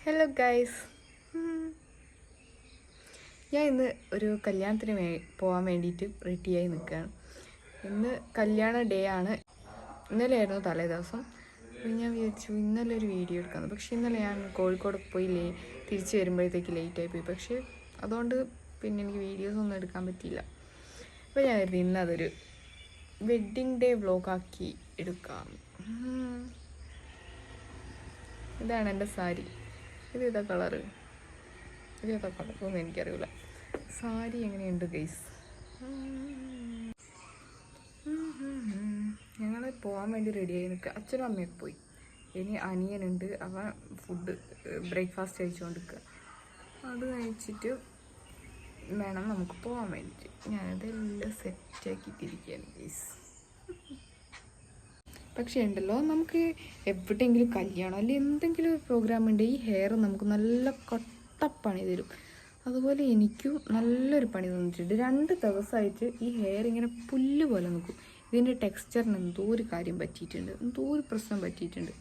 Hello guys ഞാൻ ഇന്ന് ഒരു കല്യാണത്തിന് വേ പോകാൻ വേണ്ടിയിട്ട് റെഡിയായി നിൽക്കുകയാണ്. ഇന്ന് കല്യാണ ഡേ ആണ്. ഇന്നലെയായിരുന്നു തലേ ദിവസം അപ്പോൾ ഞാൻ വിചാരിച്ചു ഇന്നലെ ഒരു വീഡിയോ എടുക്കാമെന്ന് പക്ഷേ ഇന്നലെ ഞാൻ കോഴിക്കോട് പോയി ലേ തിരിച്ച് വരുമ്പോഴത്തേക്ക് ലേറ്റായി പോയി. പക്ഷേ അതുകൊണ്ട് പിന്നെ എനിക്ക് വീഡിയോസ് ഒന്നും എടുക്കാൻ പറ്റിയില്ല. അപ്പോൾ ഞാൻ കരുതി ഇന്നതൊരു വെഡ്ഡിങ് ഡേ വ്ലോഗാക്കി എടുക്കാം. ഇതാണ് എന്റെ സാരി. ഇത് ഏതാ കളറ് ഇത് ഏതാ കളറൊന്നും എനിക്കറിയില്ല. സാരി എങ്ങനെയുണ്ട് ഗൈസ് ഞങ്ങൾ പോകാൻ വേണ്ടി റെഡിയായി നിൽക്കുക. അച്ഛനും അമ്മയൊക്കെ പോയി. ഇനി അനിയനുണ്ട്. അവൻ ഫുഡ് ബ്രേക്ക്ഫാസ്റ്റ് കഴിച്ചുകൊണ്ടിരിക്കുക അത് കഴിച്ചിട്ട് വേണം നമുക്ക് പോകാൻ വേണ്ടിയിട്ട്. ഞാനതെല്ലാം സെറ്റാക്കിയിട്ടിരിക്കുകയാണ് പ്ലീസ് പക്ഷേ ഉണ്ടല്ലോ നമുക്ക് എവിടെയെങ്കിലും കല്യാണം അല്ലെങ്കിൽ എന്തെങ്കിലും ഒരു പ്രോഗ്രാം ഉണ്ട് ഈ ഹെയർ നമുക്ക് നല്ല കൊട്ടപ്പണി തരും. അതുപോലെ എനിക്കും നല്ലൊരു പണി തന്നിട്ടുണ്ട്. രണ്ട് ദിവസമായിട്ട് ഈ ഹെയർ ഇങ്ങനെ പുല്ല് പോലെ നിൽക്കും. ഇതിന്റെ ടെക്സ്ചറിന് എന്തോ ഒരു കാര്യം പറ്റിയിട്ടുണ്ട്. എന്തോ ഒരു പ്രശ്നം പറ്റിയിട്ടുണ്ട്.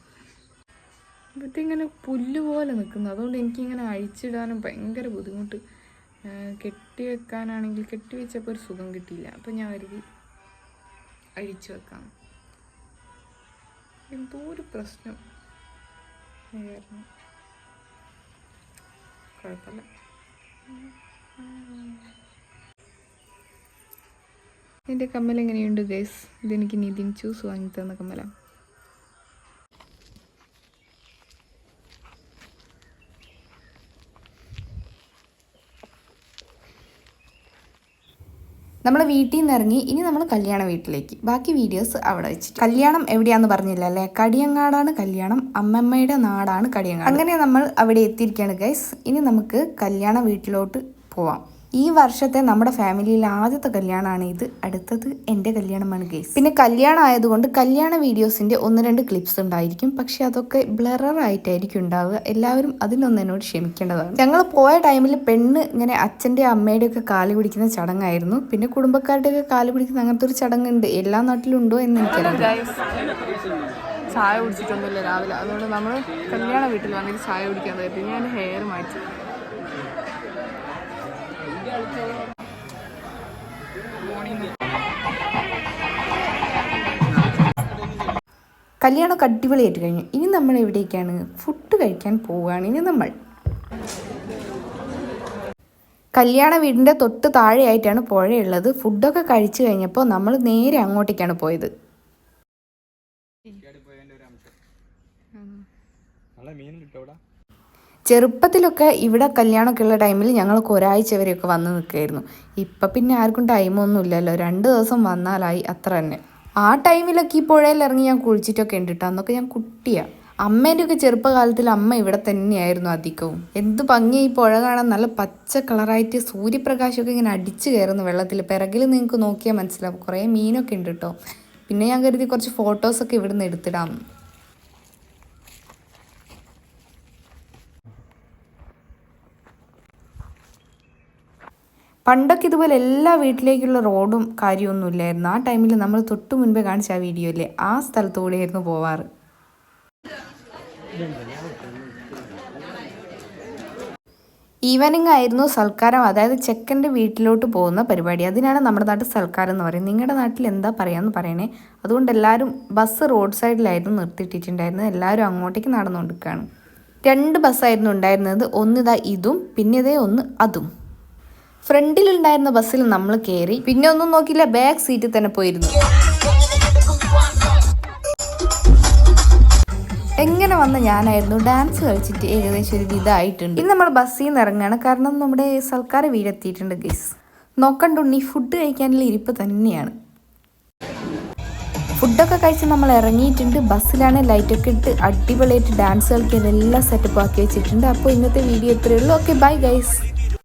ഇതിങ്ങനെ പുല്ല് പോലെ നിൽക്കുന്നു അതുകൊണ്ട് എനിക്കിങ്ങനെ അഴിച്ചിടാനും ഭയങ്കര ബുദ്ധിമുട്ട്. കെട്ടി വെക്കാനാണെങ്കിൽ കെട്ടി വെച്ചപ്പോൾ ഒരു സുഖം കിട്ടിയില്ല. അപ്പോൾ ഞാൻ കരുതി അഴിച്ചു വെക്കാം. എന്തോ ഒരു പ്രശ്നം. ആയിരുന്നു. കുഴപ്പമില്ല. എന്റെ കമ്മൽ എങ്ങനെയുണ്ട് ഗൈസ് ഇതെനിക്ക് നിതിൻ ചൂസ് വാങ്ങി തന്ന കമ്മല. നമ്മൾ വീട്ടിൽ നിന്ന് ഇറങ്ങി ഇനി നമ്മൾ കല്യാണ വീട്ടിലേക്ക്. ബാക്കി വീഡിയോസ് അവിടെ വെച്ചിട്ട്. കല്യാണം എവിടെയാന്ന് പറഞ്ഞില്ല അല്ലേ? കടിയങ്ങാടാണ് കല്യാണം. അമ്മമ്മയുടെ നാടാണ് കടിയങ്ങാട്. അങ്ങനെ നമ്മൾ അവിടെ എത്തിയിരിക്കുകയാണ് ഗൈസ് ഇനി നമുക്ക് കല്യാണ വീട്ടിലോട്ട് പോവാം. ഈ വർഷത്തെ നമ്മുടെ ഫാമിലിയിൽ ആദ്യത്തെ കല്യാണമാണ് ഇത്. അടുത്തത് എന്റെ കല്യാണമാണ് ഗേസ്. പിന്നെ കല്യാണം ആയതുകൊണ്ട് കല്യാണ വീഡിയോസിന്റെ ഒന്ന് രണ്ട് ക്ലിപ്സ് ഉണ്ടായിരിക്കും. പക്ഷെ അതൊക്കെ ബ്ലററായിട്ടായിരിക്കും ഉണ്ടാവുക. എല്ലാവരും അതിനൊന്നും എന്നോട് ക്ഷമിക്കേണ്ടതാണ്. ഞങ്ങൾ പോയ ടൈമിൽ പെണ്ണ് ഇങ്ങനെ അച്ഛന്റെ അമ്മയുടെ ഒക്കെ കാൽ പിടിക്കുന്ന ചടങ്ങായിരുന്നു. പിന്നെ കുടുംബക്കാരുടെ ഒക്കെ കാൽ പിടിക്കുന്ന അങ്ങനത്തെ ഒരു ചടങ്ങുണ്ട്. എല്ലാ നാട്ടിലും ഉണ്ടോ എന്ന് എനിക്കറിയാം ചായ കുടിച്ചിട്ടൊന്നുമില്ല രാവിലെ. അതുകൊണ്ട് നമ്മൾ കല്യാണ വീട്ടിൽ വന്നിട്ട് ചായ കുടിക്കാൻ കരുതി ഞാൻ ഹെയർ മാറ്റി. കല്യാണമൊക്കെ അടിപൊളിയായിട്ട് കഴിഞ്ഞു. ഇനി നമ്മൾ എവിടേക്കാണ് ഫുഡ് കഴിക്കാൻ പോവുകയാണ് ഇനി നമ്മൾ. കല്യാണ വീടിന്റെ തൊട്ട് താഴെയായിട്ടാണ് പുഴയുള്ളത്. ഫുഡൊക്കെ കഴിച്ചു കഴിഞ്ഞപ്പോൾ നമ്മൾ നേരെ അങ്ങോട്ടേക്കാണ് പോയത്. ചെറുപ്പത്തിലൊക്കെ ഇവിടെ കല്യാണമൊക്കെ ഉള്ള ടൈമിൽ ഞങ്ങൾക്ക് ഒരാഴ്ച വരെയൊക്കെ വന്ന് നിൽക്കുമായിരുന്നു ഇപ്പം പിന്നെ ആർക്കും ടൈമൊന്നും ഇല്ലല്ലോ. രണ്ട് ദിവസം വന്നാലായി അത്ര തന്നെ. ആ ടൈമിലൊക്കെ ഈ പുഴയിൽ ഇറങ്ങി ഞാൻ കുളിച്ചിട്ടൊക്കെ ഉണ്ട് കേട്ടോ അന്നൊക്കെ ഞാൻ കുട്ടിയാണ് അമ്മേന്റെയൊക്കെ ചെറുപ്പകാലത്തിൽ അമ്മ ഇവിടെ തന്നെയായിരുന്നു അധികവും. എന്ത് ഭംഗി ഈ പുഴ കാണാൻ. നല്ല പച്ച കളറായിട്ട് സൂര്യപ്രകാശമൊക്കെ ഇങ്ങനെ അടിച്ചു കയറുന്നു വെള്ളത്തിൽ. പിറകിൽ നിങ്ങൾക്ക് നോക്കിയാൽ മനസ്സിലാവും. കുറേ മീനൊക്കെ ഉണ്ട് കേട്ടോ പിന്നെ ഞാൻ കരുതി കുറച്ച് ഫോട്ടോസൊക്കെ ഇവിടുന്ന് എടുത്തിടാം. പണ്ടൊക്കെ ഇതുപോലെ എല്ലാ വീട്ടിലേക്കുള്ള റോഡും കാര്യമൊന്നും ഇല്ലായിരുന്നു ആ ടൈമിൽ നമ്മൾ തൊട്ട് മുൻപേ കാണിച്ച ആ വീഡിയോ ആ സ്ഥലത്തുകൂടെയായിരുന്നു പോവാറ്. ഈവനിങ് ആയിരുന്നു സൽക്കാരം അതായത് ചെക്കന്റെ വീട്ടിലോട്ട് പോകുന്ന പരിപാടി. അതിനാണ് നമ്മുടെ നാട്ടിൽ സൽക്കാരം എന്ന് പറയുന്നത്. നിങ്ങളുടെ നാട്ടിൽ എന്താ പറയാന്ന് പറയണേ. അതുകൊണ്ട് എല്ലാവരും ബസ് റോഡ് സൈഡിലായിരുന്നു നിർത്തിയിട്ടിട്ടുണ്ടായിരുന്നത്. എല്ലാവരും അങ്ങോട്ടേക്ക് നടന്നുകൊണ്ടിരിക്കുകയാണ്. രണ്ട് ബസ്സായിരുന്നു ഉണ്ടായിരുന്നത്. ഒന്നിതാ ഇതും പിന്നെ ഇതേ ഒന്ന് അതും. ഫ്രണ്ടിലുണ്ടായിരുന്ന ബസ്സിൽ നമ്മൾ കയറി പിന്നെ ഒന്നും നോക്കില്ല ബാക്ക് സീറ്റിൽ തന്നെ പോയിരുന്നു. എങ്ങനെ വന്ന ഞാനായിരുന്നു? ഡാൻസ് കളിച്ചിട്ട് ഏകദേശം ഒരു ഇതായിട്ടുണ്ട്. ഇന്ന് നമ്മൾ ബസ്സിൽ നിന്ന് ഇറങ്ങുകയാണ് കാരണം നമ്മുടെ സൽക്കാര വീടെത്തിയിട്ടുണ്ട് ഗൈസ് നോക്കണ്ടുണ്ണി ഫുഡ് കഴിക്കാനുള്ള ഇരിപ്പ് തന്നെയാണ്. ഫുഡൊക്കെ കഴിച്ച് നമ്മൾ ഇറങ്ങിയിട്ടുണ്ട്. ബസ്സിലാണ് ലൈറ്റൊക്കെ ഇട്ട് അടിപൊളിയായിട്ട് ഡാൻസ് കളിക്കാൻ എല്ലാം സെറ്റപ്പ് ആക്കി വെച്ചിട്ടുണ്ട്. അപ്പോൾ ഇന്നത്തെ വീഡിയോ ഇത്രയേ ഉള്ളൂ. Okay bye guys